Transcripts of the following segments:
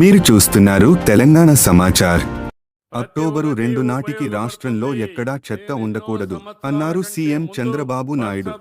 మీరు చూస్తున్నారు తెలంగాణ సమాచార్. అక్టోబరు రెండు నాటికి రాష్ట్రంలో ఎక్కడా చెత్త ఉండకూడదు అన్నారు సీఎం చంద్రబాబు నాయుడు.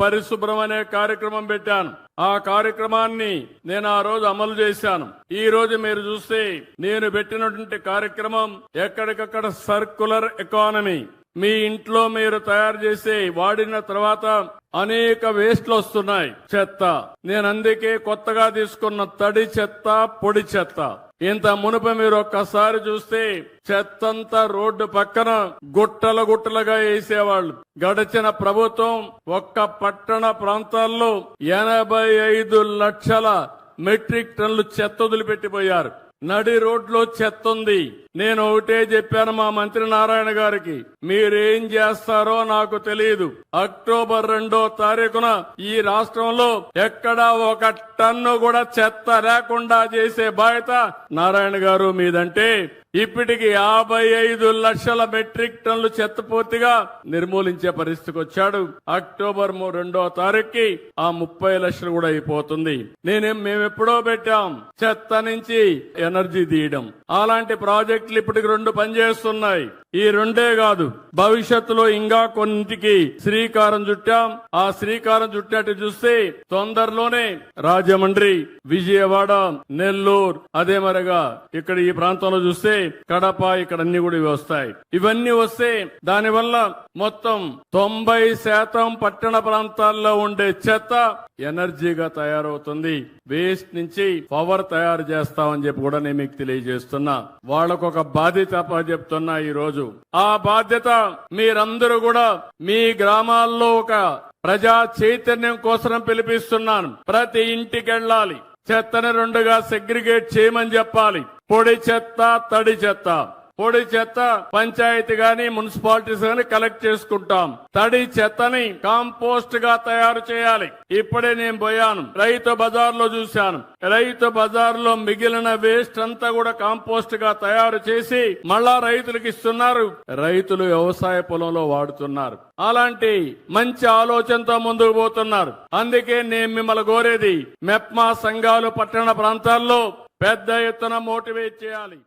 పరిశుభ్రం అనే కార్యక్రమం పెట్టాను. ఆ కార్యక్రమాన్ని నేను ఆ రోజు అమలు చేశాను. ఈ రోజు మీరు చూస్తే నేను పెట్టినటువంటి కార్యక్రమం ఎక్కడికక్కడ సర్కులర్ ఎకానమీ. మీ ఇంట్లో మీరు తయారు చేసి వాడిన తర్వాత అనేక వేస్ట్లు వస్తున్నాయి. చెత్త. నేను అందుకే కొత్తగా తీసుకున్న తడి చెత్త పొడి చెత్త. ఇంత మునుపు మీరు ఒక్కసారి చూస్తే చెత్తంతా రోడ్డు పక్కన గుట్టల గుట్టలుగా వేసేవాళ్ళు. గడిచిన ప్రభుత్వం ఒక్క పట్టణ ప్రాంతాల్లో ఎనభై ఐదు లక్షల మెట్రిక్ టన్నులు చెత్త వదిలిపెట్టిపోయారు. నడి రోడ్లో చెత్త ఉంది. నేను ఒకటే చెప్పాను మా మంత్రి నారాయణ గారికి. మీరేం చేస్తారో నాకు తెలియదు అక్టోబర్ రెండో తారీఖున ఈ రాష్ట్రంలో ఎక్కడా ఒక టన్ను కూడా చెత్త లేకుండా చేసే బాధ్యత నారాయణ గారు మీదంటే ఇప్పటికి యాభై ఐదు లక్షల మెట్రిక్ టన్నులు చెత్త పూర్తిగా నిర్మూలించే పరిస్థితికి వచ్చాడు. అక్టోబర్ రెండో తారీఖుకి ఆ ముప్పై లక్షలు కూడా అయిపోతుంది. నేనేం మేము ఎప్పుడో పెట్టాం. చెత్త నుంచి ఎనర్జీ తీయడం. అలాంటి ప్రాజెక్టులు ఇప్పటికి రెండు పనిచేస్తున్నాయి. ఈ రెండే కాదు. భవిష్యత్తులో ఇంకా కొన్నింటికి శ్రీకారం చుట్టాం. ఆ శ్రీకారం చుట్టినట్టు చూస్తే తొందరలోనే రాజమండ్రి విజయవాడ నెల్లూరు అదే మరిగా ఇక్కడ ఈ ప్రాంతంలో చూస్తే కడప ఇక్కడ అన్ని కూడా ఇవి వస్తాయి. ఇవన్నీ వస్తే దానివల్ల మొత్తం తొంభై శాతం పట్టణ ప్రాంతాల్లో ఉండే చెత్త ఎనర్జీగా తయారవుతుంది. వేస్ట్ నుంచి పవర్ తయారు చేస్తామని చెప్పి కూడా నేను మీకు తెలియజేస్తున్నా. వాళ్ళకు ఒక బాధ్యత చెప్తున్నా ఈ రోజు ఆ బాధ్యత మీరందరూ కూడా మీ గ్రామాల్లో ఒక ప్రజా చైతన్యం కోసం పిలిపిస్తున్నాను. ప్రతి ఇంటికి వెళ్ళాలి. చెత్తని రెండుగా సెగ్రిగేట్ చేయమని చెప్పాలి. పొడి చెత్త తడి చెత్త. పొడి చెత్త పంచాయతీ గాని మున్సిపాలిటీస్ గాని కలెక్ట్ చేసుకుంటాం. తడి చెత్తని కాంపోస్ట్గా తయారు చేయాలి. ఇప్పుడే నేను పోయాను. రైతు బజార్లో చూశాను. రైతు బజార్లో మిగిలిన వేస్ట్ అంతా కూడా కాంపోస్ట్గా తయారు చేసి మళ్ళా రైతులకు ఇస్తున్నారు. రైతులు వ్యవసాయ పొలంలో వాడుతున్నారు. అలాంటి మంచి ఆలోచనతో ముందుకు పోతున్నారు. అందుకే నేను మిమ్మల్ని కోరేది మెప్మా సంఘాలు పట్టణ ప్రాంతాల్లో పెద్ద ఎత్తున మోటివేట్ చేయాలి.